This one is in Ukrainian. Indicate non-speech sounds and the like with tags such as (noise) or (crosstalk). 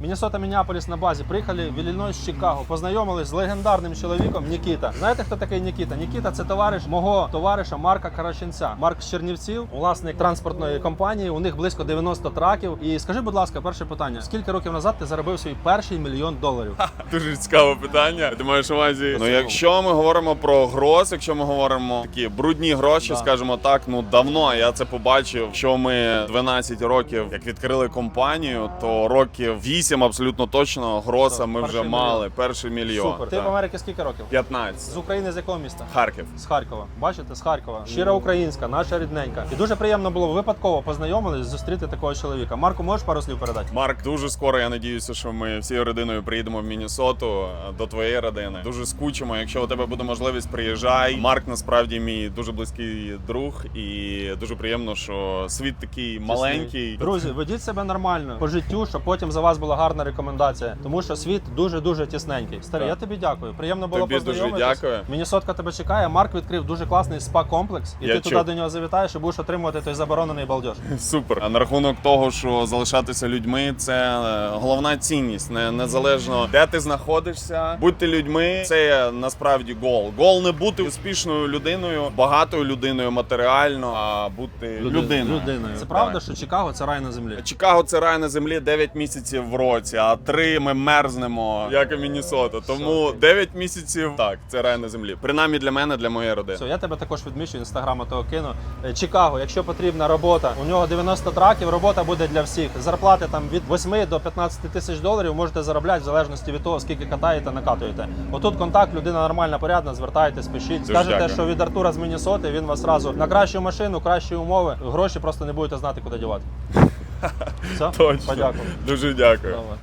Міннесота Мінneаполіс на базі. Приїхали в Іллінойс, Чикаго. Познайомились з легендарним чоловіком Нікіта. Знаєте, хто такий Нікіта? Нікіта це товариш мого товариша Марка Караченця. Марк з Чернівців, власник транспортної компанії. У них близько 90 траків. І скажи, будь ласка, перше питання: скільки років назад ти заробив свій перший мільйон доларів? Дуже цікаве питання. Ти маєш увазі. Ну, якщо ми говоримо про гроз, якщо ми говоримо такі брудні гроші, Да. скажімо так, ну давно я це побачив. Що ми 12 років, як відкрили компанію, то років 8 абсолютно точно гроса ми вже перший мали. Перший мільйон. Супер. Ти так. в Америці скільки років? 15. З України з якого міста? Харків. З Харкова. Бачите, з Харкова. Щира українська, наша рідненька. І дуже приємно було випадково познайомились зустріти такого чоловіка. Марку, можеш пару слів передати? Марк, дуже скоро я надіюся, що ми всією родиною приїдемо в Міннесоту е, до твоєї родини. Дуже скучимо. Якщо у тебе буде можливість, приїжджай. Марк насправді мій дуже близький друг, і дуже приємно, що світ такий маленький. Друзі, ведіть себе нормально по життю, щоб потім за вас була гарна рекомендація. Тому що світ дуже дуже тісненький. Старий, я тобі дякую. Приємно було Тобі дуже познайомитись. дякую. Міннесотка тебе чекає. Марк відкрив дуже класний спа-комплекс, і Я ти чув. туди до нього завітаєш і будеш отримувати той заборонений балдеж. (laughs) Супер. А на рахунок того, що залишатися людьми, це е, головна цінність. Не незалежно де ти знаходишся, будьте людьми. Це насправді гол. Гол не бути успішною людиною, багатою людиною матеріально, а бути людиною. людиною. Це правда, що Чикаго це рай на землі. Чикаго це рай на землі 9 місяців в році, а 3 ми мерзнемо, як і Міннесота. Тому 9 місяців так, це рай на землі. Принаймні для мене, для моєї родини. Все, я тебе також відмічу, інстаграма того кину. Е, Чикаго, якщо потрібна робота, у нього 90 траків, робота буде для всіх. Зарплати там від 8 до 15 тисяч доларів можете заробляти в залежності від того, скільки катаєте, накатуєте. Отут контакт, людина нормальна, порядна, звертайтесь, пишіть. Дуже Скажете, дякую. що від Артура з Міннесоти, він вас зразу на кращу машину, кращі умови, гроші просто не будете знати, куди дівати. Все, Точно. подякую. Дуже дякую. Давай.